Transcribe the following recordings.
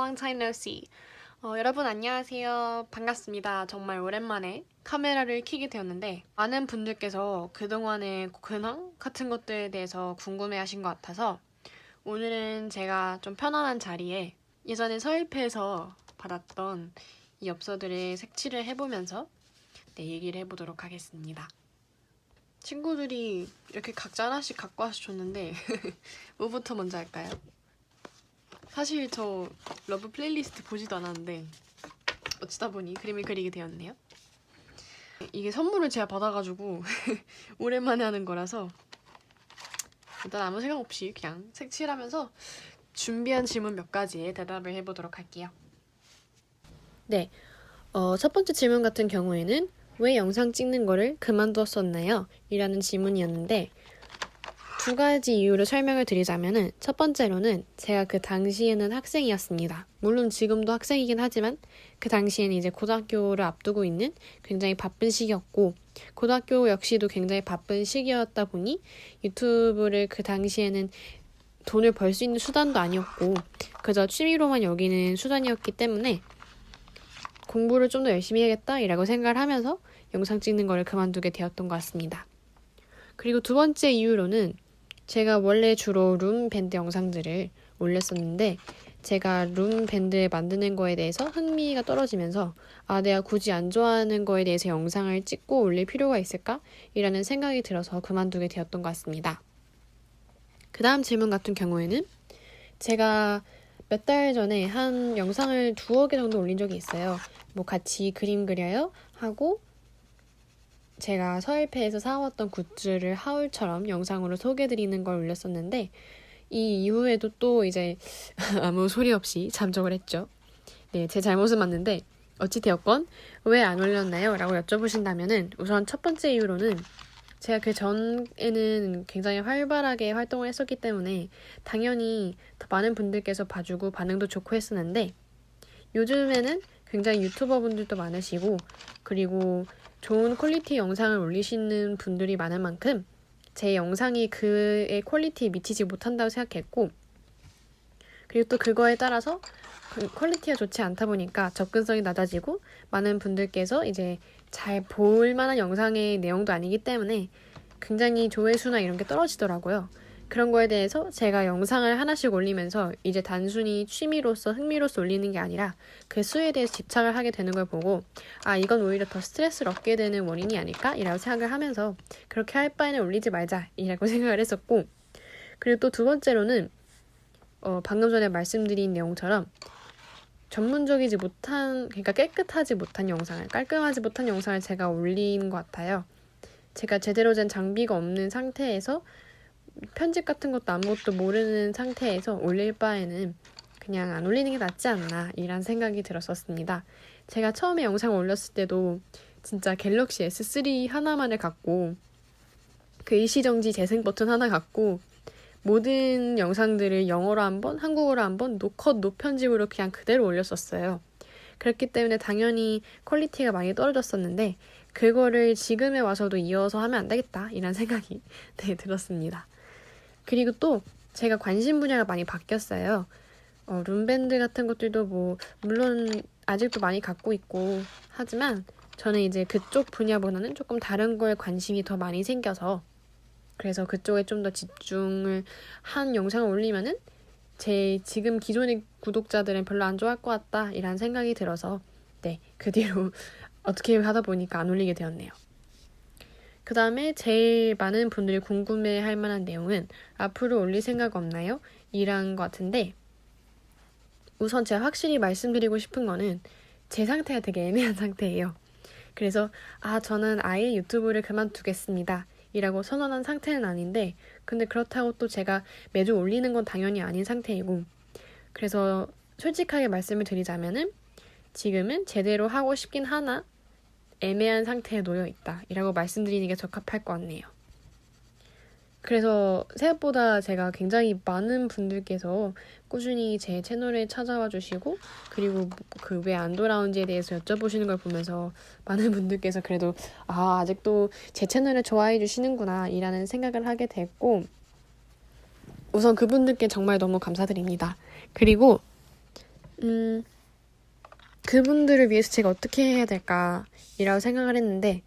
long time no see. 어, 여러분 안녕하세요. 반갑습니다. 정말 오랜만에 카메라를 켜게 되었는데 많은 분들께서 그동안의 근황 같은 것들에 대해서 궁금해하신 것 같아서 오늘은 제가 좀 편안한 자리에 예전에 서일패에서 받았던 이 엽서들을 색칠을 해보면서 네, 얘기를 해보도록 하겠습니다. 친구들이 이렇게 각자 하나씩 갖고 와서 줬는데 뭐부터 먼저 할까요? 사실 저 러브 플레이리스트 보지도 않았는데 어쩌다 보니 그림을 그리게 되었네요. 이게 선물을 제가 받아가지고 오랜만에 하는 거라서 일단 아무 생각 없이 그냥 색칠하면서 준비한 질문 몇 가지에 대답을 해보도록 할게요. 네, 어, 첫 번째 질문 같은 경우에는 왜 영상 찍는 거를 그만두었었나요? 이라는 질문이었는데 두 가지 이유를 설명을 드리자면은 첫 번째로는 제가 그 당시에는 학생이었습니다. 물론 지금도 학생이긴 하지만 그 당시에는 이제 고등학교를 앞두고 있는 굉장히 바쁜 시기였고 고등학교 역시도 굉장히 바쁜 시기였다 보니 유튜브를 그 당시에는 돈을 벌 수 있는 수단도 아니었고 그저 취미로만 여기는 수단이었기 때문에 공부를 좀 더 열심히 해야겠다라고 생각을 하면서 영상 찍는 걸 그만두게 되었던 것 같습니다. 그리고 두 번째 이유로는 제가 원래 주로 룸 밴드 영상들을 올렸었는데 제가 룸 밴드 만드는 거에 대해서 흥미가 떨어지면서 아 내가 굳이 안 좋아하는 거에 대해서 영상을 찍고 올릴 필요가 있을까? 이라는 생각이 들어서 그만두게 되었던 것 같습니다. 그 다음 질문 같은 경우에는 제가 몇 달 전에 한 영상을 두어 개 정도 올린 적이 있어요. 뭐 같이 그림 그려요 하고 제가 서일패에서 사왔던 굿즈를 하울처럼 영상으로 소개해드리는 걸 올렸었는데 이 이후에도 또 이제 아무 소리 없이 잠적을 했죠. 네, 제 잘못은 맞는데 어찌 되었건 왜 안 올렸나요? 라고 여쭤보신다면은 우선 첫 번째 이유로는 제가 그 전에는 굉장히 활발하게 활동을 했었기 때문에 당연히 더 많은 분들께서 봐주고 반응도 좋고 했었는데 요즘에는 굉장히 유튜버 분들도 많으시고 그리고 좋은 퀄리티 영상을 올리시는 분들이 많은 만큼 제 영상이 그의 퀄리티에 미치지 못한다고 생각했고 그리고 또 그거에 따라서 그 퀄리티가 좋지 않다 보니까 접근성이 낮아지고 많은 분들께서 이제 잘 볼 만한 영상의 내용도 아니기 때문에 굉장히 조회수나 이런 게 떨어지더라고요. 그런 거에 대해서 제가 영상을 하나씩 올리면서 이제 단순히 취미로서 흥미로서 올리는 게 아니라 그 수에 대해서 집착을 하게 되는 걸 보고 아 이건 오히려 더 스트레스를 얻게 되는 원인이 아닐까? 이라고 생각을 하면서 그렇게 할 바에는 올리지 말자 이라고 생각을 했었고 그리고 또 두 번째로는 어, 방금 전에 말씀드린 내용처럼 전문적이지 못한 그러니까 깨끗하지 못한 영상을 깔끔하지 못한 영상을 제가 올린 것 같아요. 제가 제대로 된 장비가 없는 상태에서 편집 같은 것도 아무것도 모르는 상태에서 올릴 바에는 그냥 안 올리는 게 낫지 않나 이란 생각이 들었었습니다. 제가 처음에 영상을 올렸을 때도 진짜 갤럭시 S3 하나만을 갖고 그 일시정지 재생 버튼 하나 갖고 모든 영상들을 영어로 한 번, 한국어로 한 번, 노컷, 노편집으로 그냥 그대로 올렸었어요. 그렇기 때문에 당연히 퀄리티가 많이 떨어졌었는데 그거를 지금에 와서도 이어서 하면 안 되겠다 이란 생각이 네, 들었습니다. 그리고 또 제가 관심 분야가 많이 바뀌었어요. 어, 룸밴드 같은 것들도 뭐 물론 아직도 많이 갖고 있고 하지만 저는 이제 그쪽 분야보다는 조금 다른 거에 관심이 더 많이 생겨서 그래서 그쪽에 좀 더 집중을 한 영상을 올리면은 제 지금 기존의 구독자들은 별로 안 좋아할 것 같다 이란 생각이 들어서 네 그 뒤로 어떻게 하다 보니까 안 올리게 되었네요. 그 다음에 제일 많은 분들이 궁금해 할 만한 내용은 앞으로 올릴 생각 없나요? 이란 것 같은데 우선 제가 확실히 말씀드리고 싶은 거는 제 상태가 되게 애매한 상태예요. 그래서 아 저는 아예 유튜브를 그만두겠습니다. 이라고 선언한 상태는 아닌데 근데 그렇다고 또 제가 매주 올리는 건 당연히 아닌 상태이고 그래서 솔직하게 말씀을 드리자면은 지금은 제대로 하고 싶긴 하나 애매한 상태에 놓여 있다. 이라고 말씀드리는 게 적합할 것 같네요. 그래서 생각보다 제가 굉장히 많은 분들께서 꾸준히 제 채널에 찾아와 주시고 그리고 그 왜 안 돌아온지에 대해서 여쭤보시는 걸 보면서 많은 분들께서 그래도 아 아직도 제 채널을 좋아해 주시는구나 이라는 생각을 하게 됐고 우선 그분들께 정말 너무 감사드립니다. 그리고 음, 그분들을 위해서 제가 어떻게 해야 될까 이라고 생각을 했는데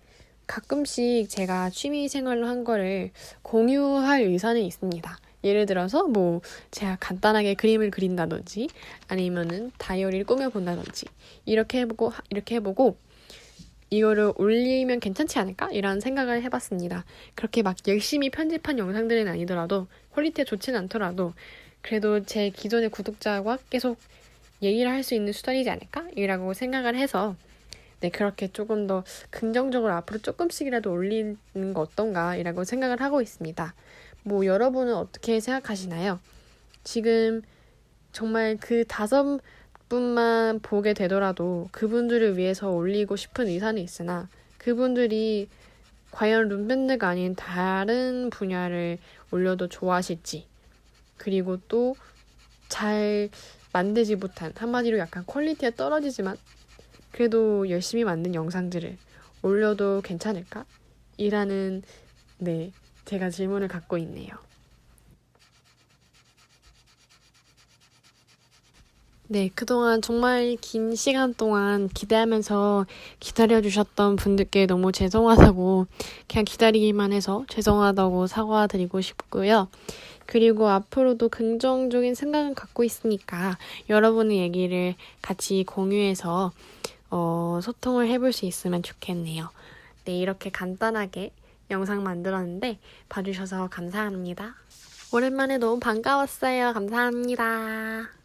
가끔씩 제가 취미 생활로 한 거를 공유할 의사는 있습니다. 예를 들어서 뭐 제가 간단하게 그림을 그린다든지 아니면은 다이어리를 꾸며 본다든지 이렇게 해보고 하- 이렇게 해보고 이거를 올리면 괜찮지 않을까? 이런 생각을 해봤습니다. 그렇게 막 열심히 편집한 영상들은 아니더라도 퀄리티가 좋진 않더라도 그래도 제 기존의 구독자와 계속 얘기를 할 수 있는 수단이지 않을까? 이라고 생각을 해서 네, 그렇게 조금 더 긍정적으로 앞으로 조금씩이라도 올리는 거 어떤가? 이라고 생각을 하고 있습니다. 뭐 여러분은 어떻게 생각하시나요? 지금 정말 그 다섯 분만 보게 되더라도 그분들을 위해서 올리고 싶은 의사는 있으나 그분들이 과연 룸밴드가 아닌 다른 분야를 올려도 좋아하실지 그리고 또 잘 만들지 못한 한마디로 약간 퀄리티가 떨어지지만 그래도 열심히 만든 영상들을 올려도 괜찮을까? 이라는 네 제가 질문을 갖고 있네요. 네, 그동안 정말 긴 시간 동안 기대하면서 기다려주셨던 분들께 너무 죄송하다고, 그냥 기다리기만 해서 죄송하다고 사과드리고 싶고요. 그리고 앞으로도 긍정적인 생각을 갖고 있으니까 여러분의 얘기를 같이 공유해서 어, 소통을 해볼 수 있으면 좋겠네요. 네, 이렇게 간단하게 영상 만들었는데 봐주셔서 감사합니다. 오랜만에 너무 반가웠어요. 감사합니다.